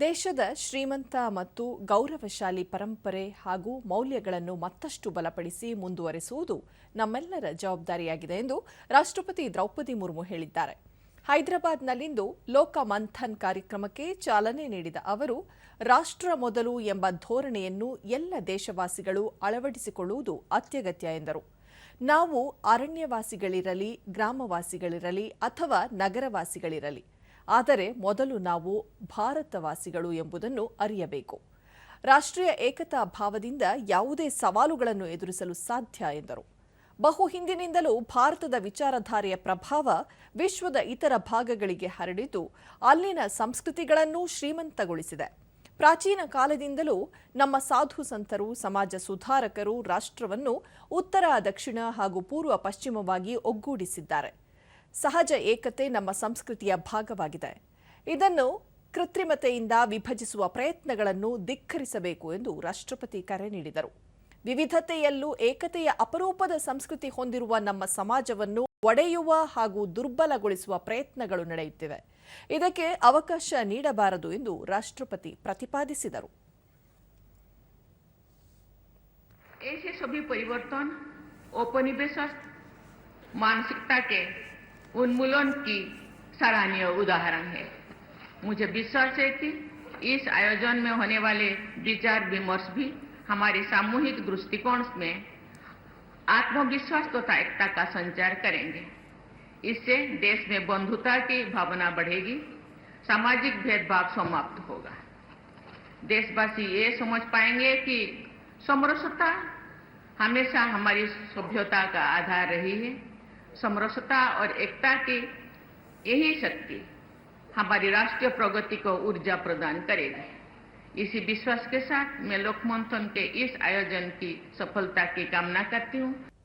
ದೇಶದ ಶ್ರೀಮಂತ ಮತ್ತು ಗೌರವಶಾಲಿ ಪರಂಪರೆ ಹಾಗೂ ಮೌಲ್ಯಗಳನ್ನು ಮತ್ತಷ್ಟು ಬಲಪಡಿಸಿ ಮುಂದುವರೆಸುವುದು ನಮ್ಮೆಲ್ಲರ ಜವಾಬ್ದಾರಿಯಾಗಿದೆ ಎಂದು ರಾಷ್ಟ್ರಪತಿ ದ್ರೌಪದಿ ಮುರ್ಮು ಹೇಳಿದ್ದಾರೆ. ಹೈದರಾಬಾದ್ನಲ್ಲಿಂದು ಲೋಕ ಮಂಥನ್ ಕಾರ್ಯಕ್ರಮಕ್ಕೆ ಚಾಲನೆ ನೀಡಿದ ಅವರು, ರಾಷ್ಟ್ರ ಮೊದಲು ಎಂಬ ಧೋರಣೆಯನ್ನು ಎಲ್ಲ ದೇಶವಾಸಿಗಳು ಅಳವಡಿಸಿಕೊಳ್ಳುವುದು ಅತ್ಯಗತ್ಯ ಎಂದರು. ನಾವು ಅರಣ್ಯವಾಸಿಗಳಿರಲಿ, ಗ್ರಾಮವಾಸಿಗಳಿರಲಿ ಅಥವಾ ನಗರವಾಸಿಗಳಿರಲಿ ಆದರೆ ಮೊದಲು ನಾವು ಭಾರತವಾಸಿಗಳು ಎಂಬುದನ್ನು ಅರಿಯಬೇಕು. ರಾಷ್ಟ್ರೀಯ ಏಕತಾ ಭಾವದಿಂದ ಯಾವುದೇ ಸವಾಲುಗಳನ್ನು ಎದುರಿಸಲು ಸಾಧ್ಯ, ಎಂದರು. ಬಹು ಹಿಂದಿನಿಂದಲೂ ಭಾರತದ ವಿಚಾರಧಾರೆಯ ಪ್ರಭಾವ ವಿಶ್ವದ ಇತರ ಭಾಗಗಳಿಗೆ ಹರಡಿದ್ದು, ಅಲ್ಲಿನ ಸಂಸ್ಕೃತಿಗಳನ್ನೂ ಶ್ರೀಮಂತಗೊಳಿಸಿದೆ. ಪ್ರಾಚೀನ ಕಾಲದಿಂದಲೂ ನಮ್ಮ ಸಾಧು ಸಂತರು, ಸಮಾಜ ಸುಧಾರಕರು ರಾಷ್ಟ್ರವನ್ನು ಉತ್ತರ, ದಕ್ಷಿಣ ಹಾಗೂ ಪೂರ್ವ, ಪಶ್ಚಿಮವಾಗಿ ಒಗ್ಗೂಡಿಸಿದ್ದಾರೆ. ಸಹಜ ಏಕತೆ ನಮ್ಮ ಸಂಸ್ಕೃತಿಯ ಭಾಗವಾಗಿದೆ ಇದನ್ನು ಕೃತ್ರಿಮತೆಯಿಂದ ವಿಭಜಿಸುವ ಪ್ರಯತ್ನಗಳನ್ನು ಧಿಕ್ಕರಿಸಬೇಕು ಎಂದು ರಾಷ್ಟ್ರಪತಿ ಕರೆ ನೀಡಿದರು ವಿವಿಧತೆಯಲ್ಲೂ ಏಕತೆಯ ಅಪರೂಪದ ಸಂಸ್ಕೃತಿ ಹೊಂದಿರುವ ನಮ್ಮ ಸಮಾಜವನ್ನು ಒಡೆಯುವ ಹಾಗೂ ದುರ್ಬಲಗೊಳಿಸುವ ಪ್ರಯತ್ನಗಳು ನಡೆಯುತ್ತಿವೆ ಇದಕ್ಕೆ ಅವಕಾಶ ನೀಡಬಾರದು ಎಂದು ರಾಷ್ಟ್ರಪತಿ ಪ್ರತಿಪಾದಿಸಿದರು ऐसे सभी परिवर्तन औपनिवेशिक मानसिकता के उन्मूलन की सराहनीय उदाहरण है। मुझे विश्वास है कि इस आयोजन में होने वाले विचार विमर्श भी हमारे सामूहिक दृष्टिकोण में आत्मविश्वास तथा एकता का संचार करेंगे। इससे देश में बंधुता की भावना बढ़ेगी, सामाजिक भेदभाव समाप्त होगा। देशवासी ये समझ पाएँगे कि समरसता हमेशा हमारी सभ्यता का आधार रही है। समरसता और एकता की यही शक्ति हमारी राष्ट्रीय प्रगति को ऊर्जा प्रदान करेगी। इसी विश्वास के साथ मैं लोकमंथन के इस आयोजन की सफलता की कामना करती हूँ।